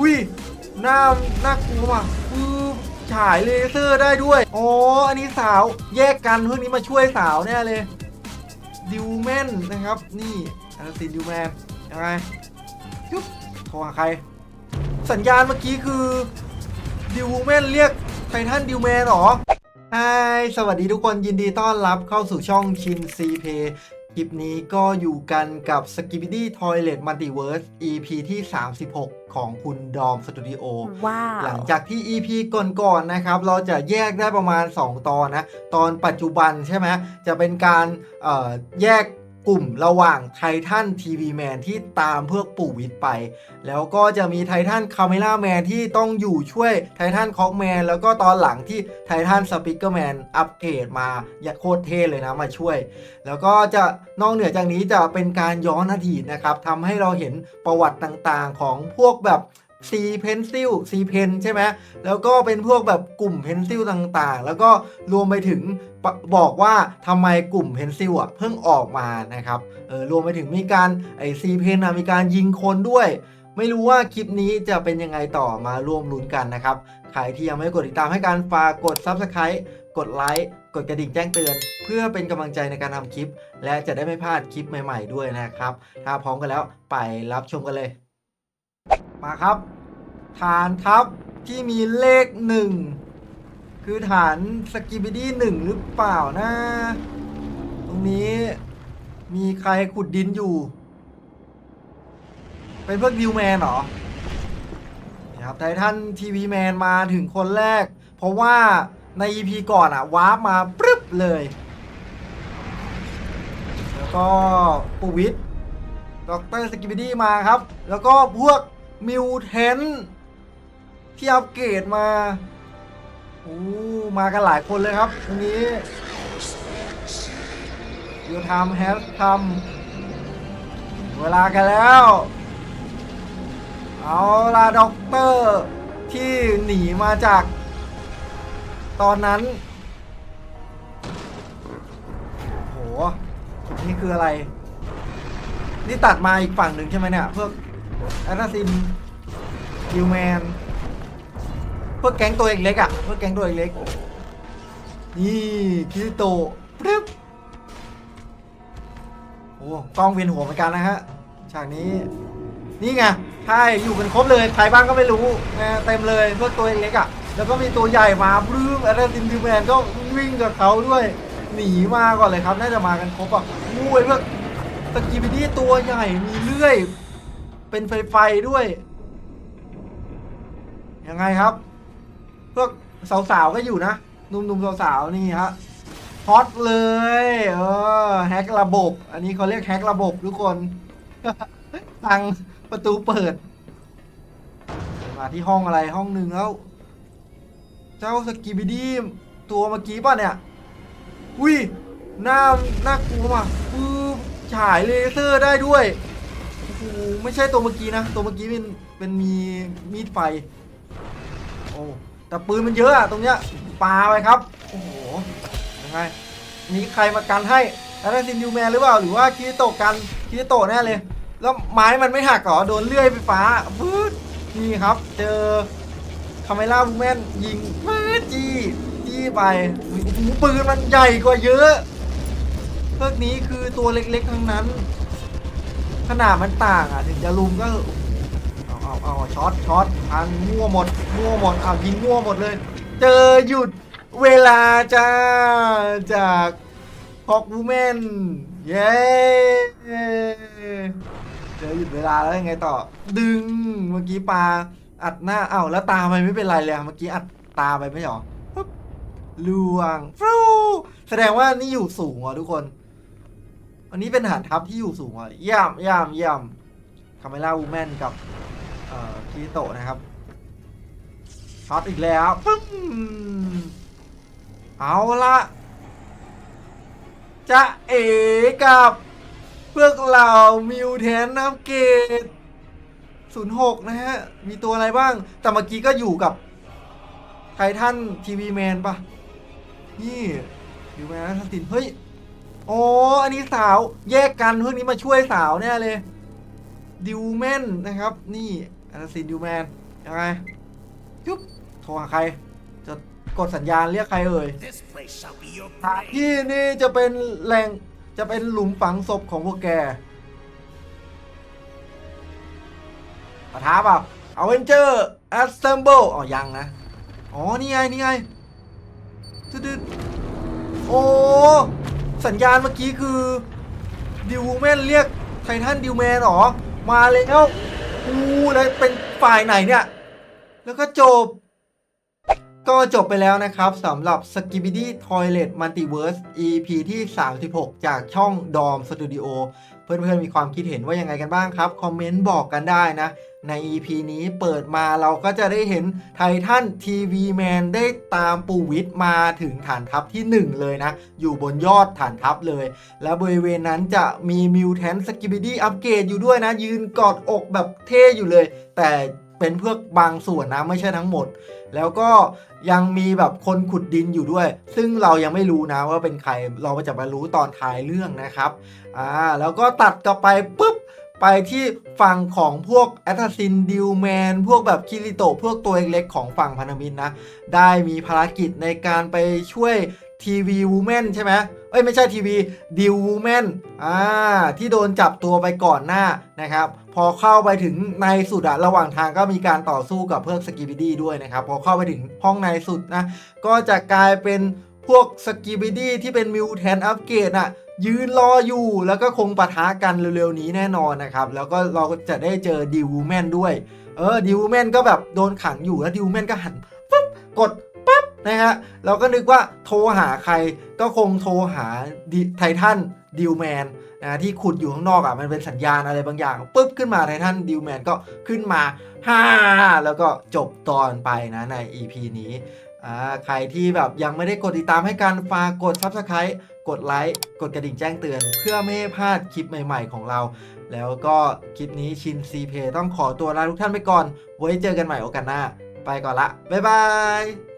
อุ้ยหน้าน่ากลัวว่ะอือฉายเลเซอร์ได้ด้วย อ๋อ อันนี้สาวแยกกันเพื่อนนี้มาช่วยสาวแน่เลยดิวแมนนะครับ นี่อาร์ตินดิวแมนยังไงยุบโทรหาใคร สัญญาณเมื่อกี้คือดิวแมนเรียกไททันดิวแมนหรอไฮสวัสดีทุกคนยินดีต้อนรับเข้าสู่ช่องชินซีเพ คลิปนี้ก็อยู่กันกับ s k i b i d y Toilet Multiverse EP ที่ 36 ของคุณดอมสตูดิโอว้าวหลังจากที่ EP ก่อนๆนะครับ เราจะแยกได้ประมาณ 2 ตอนนะ ตอนปัจจุบันใช่ไหมจะเป็นการเอ่อแยก กลุ่มระหว่างไททันทีวีแมนที่ตามเพื่อปู่วิทย์ไป แล้วก็จะมีไททันคาเมล่าแมนที่ต้องอยู่ช่วยไททันคอกแมนแล้วก็ตอนหลังที่ไททันสปิเกอร์แมนอัปเกรดมาย่าโคตรเท่เลยนะมาช่วย แล้วก็จะนอกเหนือจากนี้จะเป็นการย้อนอดีตนะครับทำให้เราเห็นประวัติต่างๆของพวกแบบ C pencil C pen ใช่ไหมแล้วก็เป็นพวกแบบกลุ่ม pencil ต่างๆ แล้วก็รวมไปถึงบอกว่าทำไมกลุ่ม pencil อะเพิ่งออกมานะครับเออรวมไปถึงมีการไอ C pen อะมีการยิงคนด้วย ไม่รู้ว่าคลิปนี้จะเป็นยังไงต่อมาร่วมลุ้นกันนะครับ ใครที่ยังไม่กดติดตามให้การฝากกด Subscribe กดไลค์กดกระดิ่งแจ้งเตือน เพื่อเป็นกำลังใจในการทำคลิป และจะได้ไม่พลาดคลิปใหม่ ๆด้วยนะครับ ถ้าพร้อมกันแล้วไปรับชมกันเลย มาครับ ฐานทัพที่มีเลขหนึ่งคือฐานสกิบิดี้หนึ่งหรือเปล่านะ ตรงนี้มีใครขุดดินอยู่ เป็นพวกดิวแมนเหรอนี่ครับไททันทีวีแมนมาถึงคนแรก เพราะว่าใน EP ก่อนอะวาร์ปมาปึ๊บเลย แล้วก็ปูวิทด็อกเตอร์สกิบิดี้มาครับ แล้วก็พวกมิวเทน ที่อัปเกรดมาโอ้มากันหลายคนเลยครับวันนี้ยูทำแฮปทำเวลากันแล้ว เอาล่ะด็อกเตอร์ที่หนีมาจากตอนนั้น โห นี่คืออะไร นี่ตัดมาอีกฝั่งหนึ่งใช่ไหมเนี่ย เพวกแอตซินดิวแมน เพวกแก๊งตัวเล็กอะเพวกแก๊งตัวเล็กนี่คิริโตปึ๊บโอ้กล้องเวียนหัวเหมือนกันนะฮะฉากนี้ นี่ไงใช่อยู่กันครบเลยใครบ้างก็ไม่รู้นะเต็มเลยเพวกตัวเล็กอะแล้วก็มีตัวใหญ่มาบลื้มแอตซินดิวแมนก็วิ่งกับเขาด้วยหนีมาก่อนเลยครับน่าจะมากันครบอะมูยพวกตะกี้ไปที่ตัวใหญ่มีเลื่อย เป็นไฟไฟด้วยยังไงครับ พวกสาวๆก็อยู่นะหนุ่มๆสาวๆนี่ฮะฮอตเลยเออแฮกระบบ อันนี้เขาเรียกแฮกระบบทุกคนตังประตูเปิด มาที่ห้องอะไรห้องหนึ่งแล้วเจ้าสกิบิดี้ตัวเมื่อกี้ป่ะเนี่ยอุ้ยหน้าหน่ากลัวว่ะปือฉายเลเซอร์ได้ด้วยโอ้โหไม่ใช่ตัวเมื่อกี้นะ ตัวเมื่อกี้เป็นเป็นมีมีดไฟ โอ้ แต่ปืนมันเยอะอะตรงเนี้ยปาไปครับ โอ้โหยังไงมีใครมากันให้แล้วนั่นซินดิวแมนหรือเปล่า หรือว่าคิริโตกันคิริโตแน่เลย แล้วไม้มันไม่หักหรอ โดนเลื่อยไฟฟ้าปื๊ดนี่ครับ เจอคาเมล่าบูแมนยิงปื๊ดจี้จี้ไปโอ้โหปืนมันใหญ่กว่าเยอะพวกนี้คือตัวเล็กๆทั้งนั้น ขนาดมันต่างอะ ถึงจะลุมก็ เอาเอาช็อตช็อตพังมั่วหมดมั่วหมดเอายิงมั่วหมดเลย เจอหยุดเวลาจ้าจากฮอกวูแมนเย้เจอหยุดเวลาแล้วยังไงต่อ ดึงเมื่อกี้ปลาอัดหน้าเอ้าแล้วตามันไม่เป็นไรเลยเมื่อกี้อัดตาไปไม่หรอปึ๊บลวงฟรูแสดงว่านี่อยู่สูงอะทุกคนอันนี้เป็นฐานทัพที่อยู่สูงอะเยี่ยมเยี่ยมเยี่ยมคาเมล่าวูแมนกับ คีโตะนะครับช็อตอีกแล้วปึ้งเอาละจะเอกับพวกเรามิวแทนน้ำเกต06 นะฮะ มีตัวอะไรบ้าง แต่เมื่อกี้ก็อยู่กับไททันทีวีแมนปะนี่ทีวีแมนทัสติน เฮ้ย อ๋อ อันนี้สาวแยกกันเพื่อนนี้มาช่วยสาวแน่เลย ดิวแมนนะครับ นี่ อาร์ซินดิวแมนยังไงจุ๊บโทรหาใคร จะกดสัญญาณเรียกใครเอ่ย This place shall be your สถาน prey. ที่นี่จะเป็นแหล่งจะเป็นหลุมฝังศพของพวกแกปะท้าเปล่าเอาเวนเจอร์แอสเซมเบิลอ๋อยังนะ อ๋อ นี่ไง นี่ไงตึ๊ดๆโอ้ สัญญาณเมื่อกี้คือ ดิวแมนเรียกไททันดิวแมนหรอ มาแล้ว อู้แล้วเป็นฝ่ายไหนเนี่ย แล้วก็จบ ก็จบไปแล้วนะครับสำหรับ s k i b i d y Toilet Multiverse EP ที่ 36 จากช่อง Dom Studio เพื่อนๆมีความคิดเห็นว่ายังไงกันบ้างครับคอมเมนต์บอกกันได้นะ ใน EP นี้เปิดมาเราก็จะได้เห็นไททันทีวีแมนได้ตามปูวิทมาถึงฐานทัพที่ 1 เลยนะ อยู่บนยอดฐานทัพเลย และบริเวณนั้นจะมีมิวแทนสกิบิดี้อัปเกรดอยู่ด้วยนะ ยืนกอดอกแบบเท่อยู่เลย แต่ เป็นเพื่อบางส่วนนะไม่ใช่ทั้งหมด แล้วก็ยังมีแบบคนขุดดินอยู่ด้วย ซึ่งเรายังไม่รู้นะว่าเป็นใครเราจะมารู้ตอนท้ายเรื่องนะครับอ่าแล้วก็ตัดกลับไปปุ๊บไปที่ฝั่งของพวกแอตทซินดิวแมนพวกแบบคิริโตพวกตัวเล็กๆของฝั่งพันธมิตรนะ ได้มีภารกิจในการไปช่วยทีวีวูแมนใช่ไหม เอ้ยไม่ใช่ทีวีดิววูแมนอ่าที่โดนจับตัวไปก่อนหน้านะครับ พอเข้าไปถึงในสุดอะระหว่างทางก็มีการต่อสู้กับเพื่อนสกิบิดี้ด้วยนะครับ พอเข้าไปถึงห้องในสุดนะก็จะกลายเป็นพวกสกิบิดี้ที่เป็นมิวแทนอัปเกรดอะยืนรออยู่แล้วก็คงปะทะกันเร็วๆนี้แน่นอนนะครับ แล้วก็เราจะได้เจอดิวูแมนด้วย เออดิวแมนก็แบบโดนขังอยู่แล้วดิวแมนก็หันปุ๊บกด นะฮะเราก็นึกว่าโทรหาใครก็คงโทรหาไททันดิวแมนนะที่ขุดอยู่ข้างนอกอะมันเป็นสัญญาณอะไรบางอย่างปุ๊บขึ้นมาไททันดิวแมนก็ขึ้นมาฮ่าแล้วก็จบตอนไปนะใน EP นี้อ่าใครที่แบบยังไม่ได้กดติดตามให้การฝากกด Subscribe กดไลค์กดกระดิ่งแจ้งเตือน เพื่อไม่ให้พลาดคลิปใหม่ๆของเรา แล้วก็คลิปนี้ชินซีเพต้องขอตัวลาทุกท่านไปก่อน ไว้เจอกันใหม่โอกาสหน้า ไปก่อนละ บ๊ายบาย